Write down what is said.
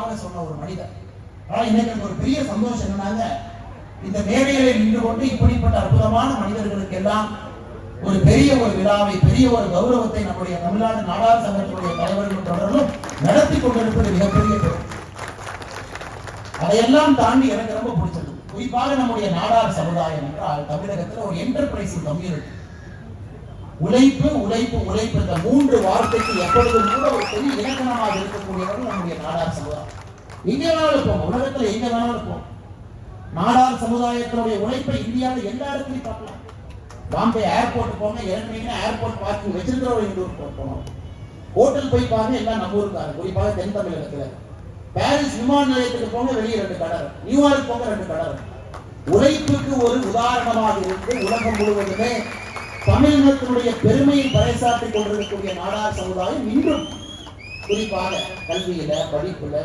சொன்ன ஒரு மனிதர். ஆனால் இன்னைக்கு எனக்கு ஒரு பெரிய சந்தோஷம் என்னன்னாங்க இந்த மேடைகளில் நின்று கொண்டு இப்படிப்பட்ட அற்புதமான மனிதர்களுக்கு எல்லாம் ஒரு பெரிய ஒரு விழாவை பெரிய ஒரு கௌரவத்தை நம்முடைய தமிழ்நாடு நாடார் சங்கத்தினுடைய தலைவர்கள் தொடர்களும் நடத்தி கொண்டிருப்பது மிகப்பெரிய பெரும். அதையெல்லாம் தாண்டி எனக்கு ரொம்ப பிடிச்சது. குறிப்பாக நம்முடைய நாடார் சமுதாயம் என்றால் தமிழகத்தில் ஒரு என்டர்பிரைசிங் கம்யூனிட்டி உழைப்பு உழைப்பு உழைப்பு இந்த மூன்று வார்த்தைக்கு எப்பொழுதும் கூட ஒரு பெரிய இலக்கணமாக இருக்கக்கூடியவர்கள் நம்முடைய நாடார் சமுதாயம். எங்க வேணாலும் இருப்போம். உலகத்துல எங்க வேணாலும் இருப்போம். நாடார் சமுதாயத்தினுடைய உழைப்பை இந்தியாவில் எல்லா இடத்துலையும் பார்க்கலாம். பாம்பே ஏர்போர்ட் போங்க இறங்குனீங்கன்னா ஏர்போர்ட் பார்க்கிங் வச்சிருக்கிறவங்க எங்க ஊருக்கு போகணும் ஹோட்டல் போய் பாருங்க எல்லாம் நம்ம ஊருக்காரு குறிப்பாக தென் தமிழகத்துல. பாரிஸ் விமான நிலையத்துக்கு போங்க வெளியே ரெண்டு கடை நியூயார்க் போங்க ரெண்டு கடை உழைப்புக்கு ஒரு உதாரணமாக இருந்து உலகம் முழுவதுமே தமிழினத்தினுடைய பெருமையை பறைசாற்றிக் கொண்டிருக்கக்கூடிய நாடார் சமுதாயம் இன்றும் குறிப்பாக கல்வியில படிப்புல